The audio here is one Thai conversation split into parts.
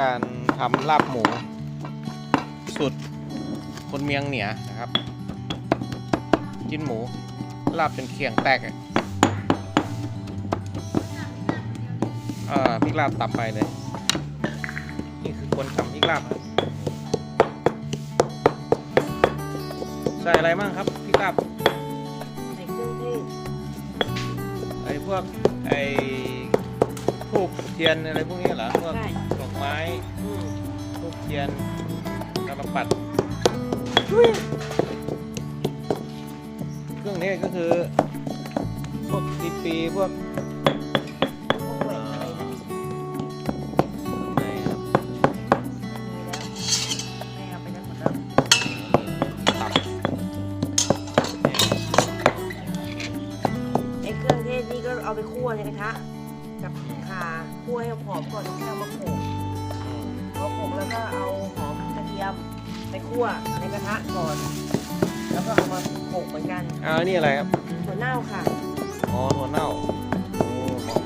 การทำลาบหมูสุดคนเมียงเหนียนะครับกินหมูลาบเป็นเคียงแตกอะเอ่าพริกลาบตับไปเลย นี่คือคนทำพริกลาบใส่อะไรบ้างครับพริกลาบใส่เครื่องเทศไอ้พวกไอ้ทูบเทียนอะไรพวกนี้เหรอพวกใช่ดอก ไม้ทูบเทียนกระปัด เครื่องเทศก็คือ พวกดีปีพวกพวกแหวนครับมีแล้วแม่เอาไปนั้หมดแล้วเครื่องเทศนี่ก็เอาไปคั่วในกระทะกับขาคั่วให้หอมก่อนแล้วค่อยเอามาโขลก พอโขลกแล้วก็เอาหอมกระเทียมไปคั่วในกระทะก่อน แล้วก็เอามาโขลกเหมือนกันอ่านี่อะไรครับ ถั่วเน่าค่ะ อ๋อถั่วเน่าโอ้เหมาะ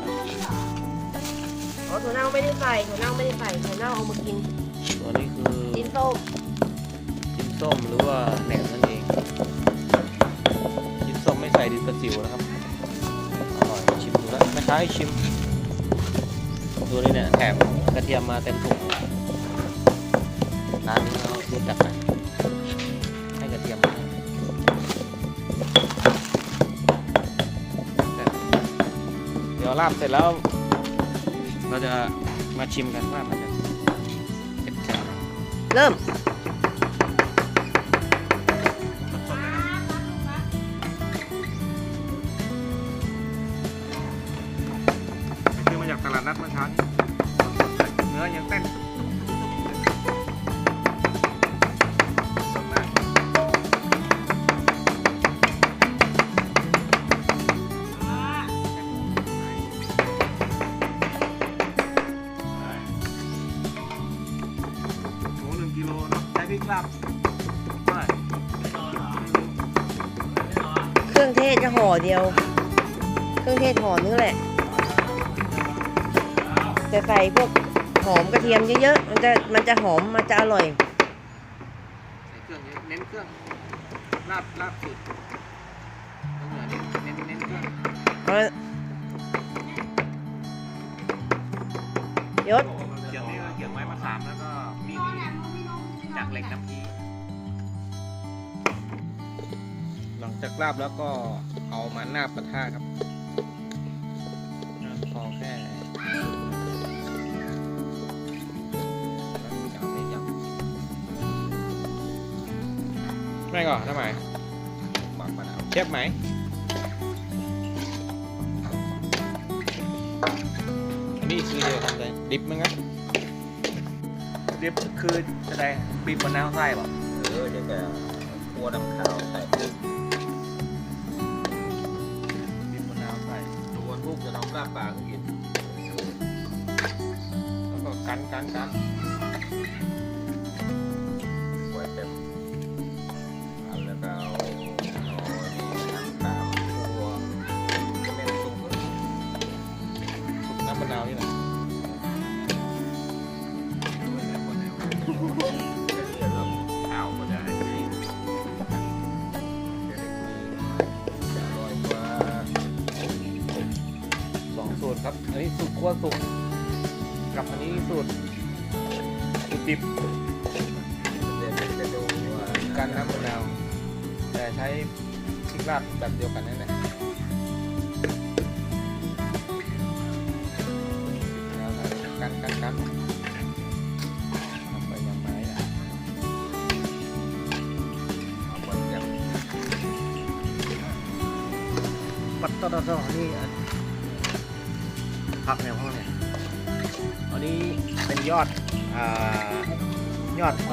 อ๋อถั่วเน่าไม่ได้ใส่ถั่วเน่าไม่ได้ใส่ถั่วเน่าเอามากินตัวนี้คือจิ้นส้มจิ้นส้มหรือว่าแหนมนั่นเองจิ้นส้มไม่ใส่ดินประจิ๋วนะครับ อร่อยชิมดูแล้วไม่ค้าให้ชิม ดูนี่เนี่ยแถมกระเทียมมาเต็มถุง ร้านเรารู้จักนะให้กระเทียมมาเดี๋ยวลาบเสร็จแล้ว เราจะมาชิมกันว่ามันจะเป็นแค่ไหนเริ่ม รื่องเทศจะห่อเดียว เครื่องเทศห่อนึงแหละแต่ใส่พวกหอมกระเทียมเยอะๆ มันจะมันจะหอมมันจะอร่อย ใส่เครื่องเยอะเน้นเครื่องลาบลาบสุดต้องเหนือเน้นเน้นเครื่องเอาละยศเกี่ยวนี่ก็เกี่ยวไม้มะขามแล้วก็มีดจากเหล็กน้ำพี กลาบแล้วก็เอามาหน้าปะท่าครับพอแค่ไม่ก่อนทำไมบักมะนาวเชฟไหมอันนี้คือจะทำอะไรดิบมั้งครับดิบคือจะได้บีบมะนาวใส่ป่ะเออเดี๋ยวจะคั่วน้ำข้าวใส่ จะน้องลาบปลากินแล้วก็กันกันกันไว้เต็มแล้วก็เอา นี้สูตรคั่วสุกกับอันนี้สูตรสูตรดิบเดี๋ยวจะดูว่ากันน้ำมะนาวแต่ใช้พริกลาบแบบเดียวกันนั่นแหละแล้วกันกันกันไปยังไม้นะเอาไปแบบปัตตตอนี่ ผักแนวห้องเนี่ยอันนี้เป็นยอดอ่ายอดไป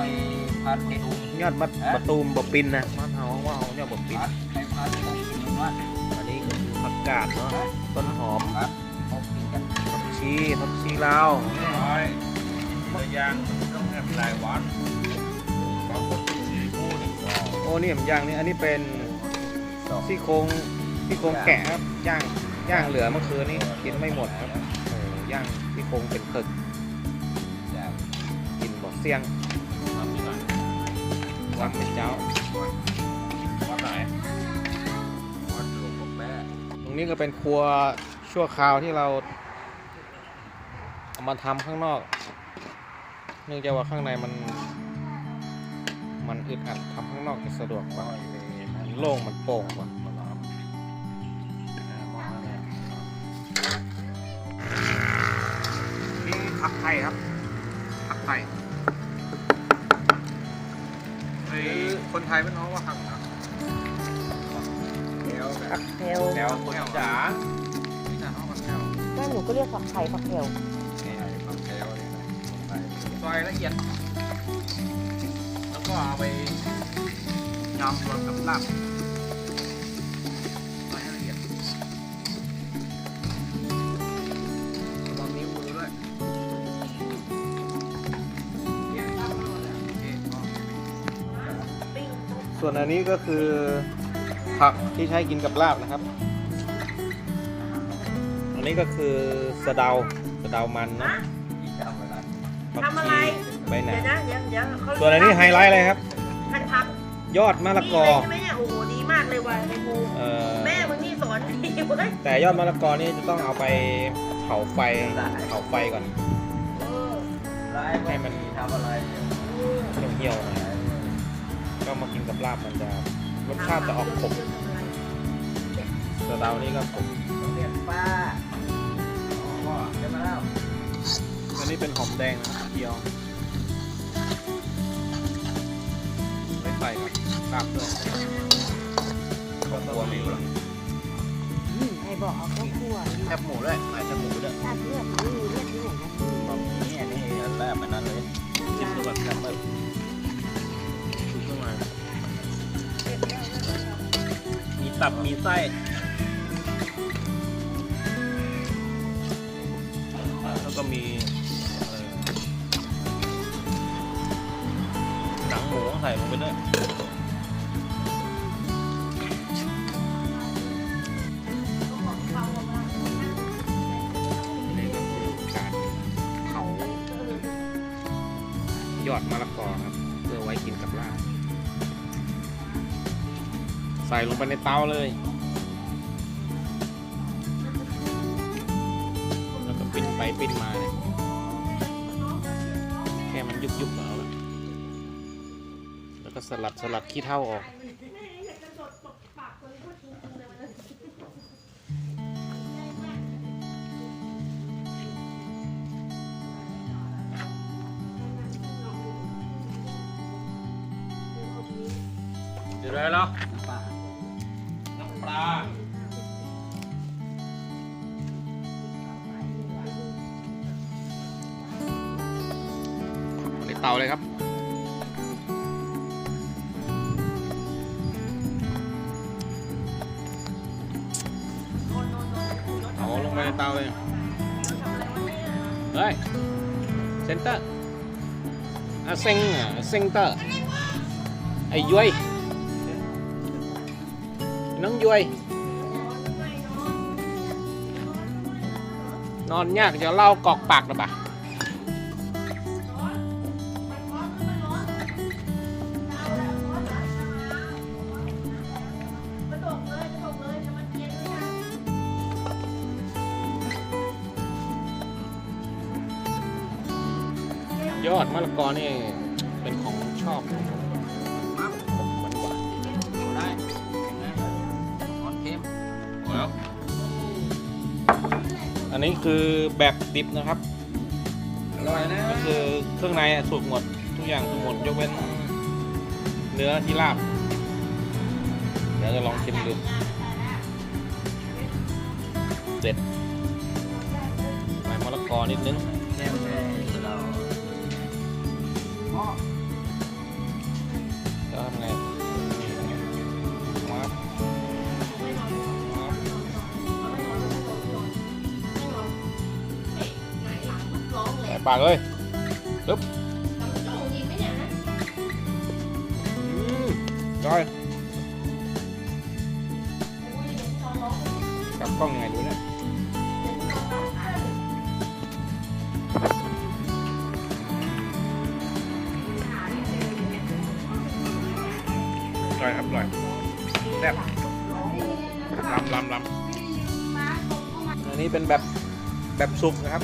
พัดให้ดูยอดมะมะตูมบะปินนะมันเฮาว่าเฮายอดบะปินพัดให้พัดให้กินว่าอันนี้ก็คือผักกาดเนาะต้นหอมครับเขากินกันผักชีผักชีลาวน้อยเนื้อย่างต้องแอบลายหวานบางคนกินซีฟู้ดโอ้นี่ผมย่างนี่อันนี้เป็นซี่โครงซี่โครงแกะครับย่าง ย่างเหลือเมื่อคืนนี้กินไม่หมดครับโอ้ย่างซี่โครงเป็นตึกอย่างเสียงทำที่ไหนวัดเป็นเจ้าวัดไหนวัดหลวงพ่อแป๊ะตรงนี้ก็เป็นครัวชั่วคราวที่เราเอามาทำข้างนอก เนื่องจากว่าข้างในมัน มันอึดอัดทำข้างนอกจะสะดวกกว่ามันโล่งมันโปร่งกว่า ผักไทยครับผักไทยไอ้คนไทยไม่น้องว่าผักนะแล้วผักแพลวแถวคนจ๋าที่จะเข้ามาแถวแม่หนูก็เรียกผักไข่ผักแพลวใช่ครับแถวนี่นะไปซอยละเอียด แล้วก็เอาไปยำรวมกับลาบ วนอันนี้ก็คือผักที่ใช้กินกับลาบนะครับ อันนี้ก็คือสะเดาสะเดามันนะที่ทำอะไรผักทำอะไรชีใบหนาเดี๋ยวนะเดี๋ยวเดี๋ยวเขาส่วนอันนี้ไฮไลท์เลยครับพันพักยอดมะละกอนี่เลยใช่ไหมเนี่ยโอ้โหดีมากเลยว่ะไอ้ภูเอ่อแม่มึงนี่สอนดีเว้ยแต่ยอดมะละกอนี่จะต้องเอาไปเผาไฟเผาไฟก่อนเออให้มันทำอะไรเหี่ยวๆหน่อย ก็มากินกับลาบมันจะรสชาติจะออกขมสะเดานี่ก็ขมเรียกป้าพ่อจะมาแล้วอันนี้เป็นหอมแดงนะเจียวไม่ใส่กับลาบด้วยครัวมีหรอไอ้บอกเอาข้าวคั่วแคบหมูด้วยใส่แคบหมูด้วยถ้าเลือดไม่มีเลือดที่ไหนนะนี่อันนี้อันแรกมันนั่นเลยจิ้มดูก่อนครับเปิดดู ตับมีไส้แล้วก็มีหนังหมูใส่ลงไปด้วยนี่ก็คือการเผายอดมะละกอครับ เพื่อไว้กินกับ ใส่ลงไปในเตาเลย แล้วก็ปิ้นไปปิ้นมาเนี่ยแค่มันยุบยุบเอาละแล้วก็สลัดสลัดขี้เท่าออกอยู่เลยเหรอ เอาลงไปในเตาเลยเฮ้ยเซน ยอดมะละกอนี่เป็นของชอบของผมมากผมหวานหวานได้นะออนเค็มแล้วอันนี้คือแบบดิบนะครับอร่อยนะก็คือเครื่องในอะสุกหมดทุกอย่างสุกหมดยกเว้น เนื้อที่ลาบเดี๋ยวจะลองชิมดูเด็ดใส่มะละกอนิดนึง แล้วทำไงมาบมาบใแซ่บลำลำลำอันนี้เป็นแบบแบบสุกนะครับ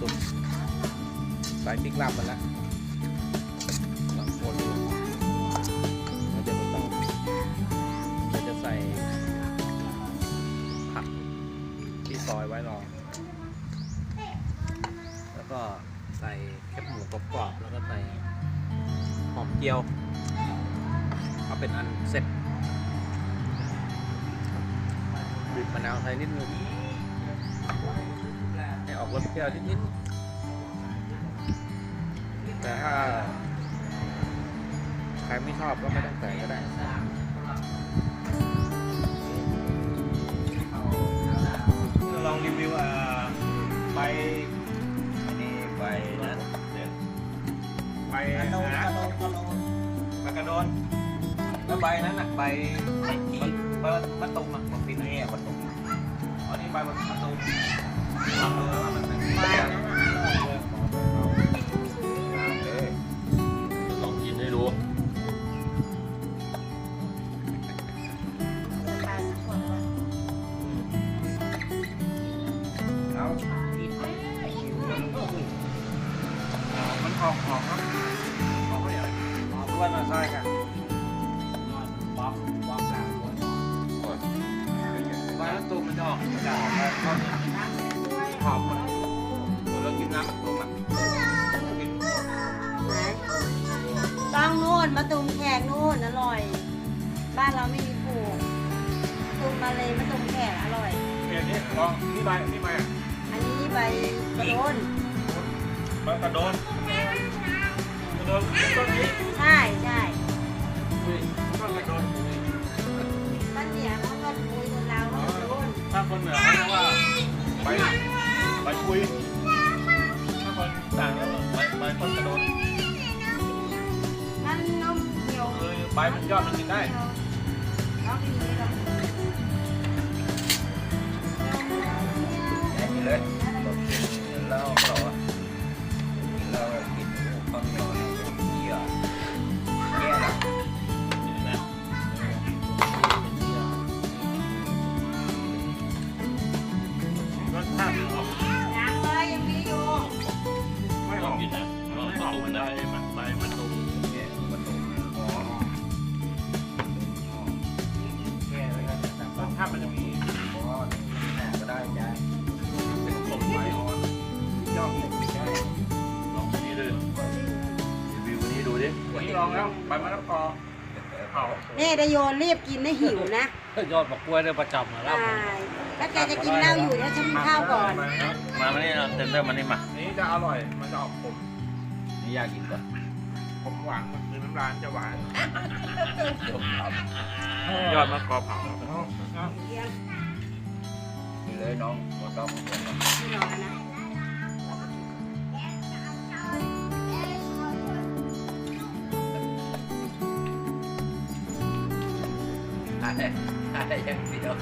สุกใส่พริกลาบมาแล้ว เอาเป็นอันเสร็จบีบมะนาวใส่นิดนึงให้ออกรสเปรี้ยวนิดๆแต่ถ้า ใครไม่ชอบก็ไม่ต้องใส่ก็ได้ลองรีวิวอ่าใบอันนี้ใบนั้นเนี่ยใบกระโดดนะกระโดดกระโดดใบกระโดน แล้วใบนั้นน่ะใบที่ใบมะตูมอะบางทีนี่มะตูมอันนี้ใบมะตูมลองดูว่ามันเป็นใบอะไรลองกินให้ดูเอามันออกหอมครับหอมไม่ใหญ่ทุกวันมาใช่ค่ะะตูมมันจะออกจะออกหอมหมดเรากินน้ำมะตูมอะกินไหนต้องนู่นมาตุมแขกนู่นอร่อย บ้านเราไม่มีปลูกตุมมาเลยมาตุมแขกอร่อยเนี่ยนี่ลองนี่ใบนี่ใบอะอันนี้ใบกระโดนใบกระโดนกระโดนต้นนี้ใช่ใช่ต้นกระโดน ถ้าคนเหนือเขาเรียกว่าใบใบคุยถ้าคนต่างแล้วใบใบต้นกระโดนมันนมเขียวคือใบมันยอดมันกินได้เขากินเลยเรากินเลยกินเหล้าเหรอกินเหล้ากินข้าวเหนียว ได้มันใบมันตรงเนี่มันตรงอ๋อแก่เลยครับรสชามันจะมีอ๋อแหนก็ได้จ้ะเป็นผมใบอ่อนยอดเลยไม่ใช่ลองนี้ดูรีวิวนี้ดูดิวันนี้ลองแล้วใบมะละกอเนี่ดโยนรีบกินได้หิวนะยอดบักกล้วยได้ประจำมาแล้วใช่แล้วแกจะกินเหล้าอยู่เดี๋ยวฉันกินข้าวก่อน มามานี่เราเซนเตอร์มานี่มา นี่จะอร่อย มันจะออกขม นี่อยากกินก่อนขมหวานมันคือน้ำร้านจะหวานยอดมะกอเผาเดี๋ยวนี่เลยน้องหมดต้องหมดพี่รอนะถ่ายถ่ายอย่างเดียว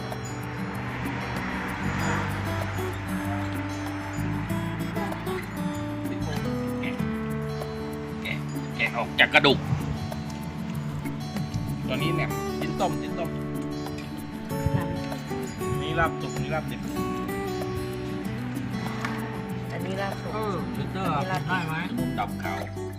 ออกจากกระดูก ตัวนี้เนี่ยจิ้นต้มจิ้นต้ม นี่ลาบสุกนี่ลาบดิบอันนี้ลาบสุก เออลิเตอร์ได้ไหม ดับขาวอ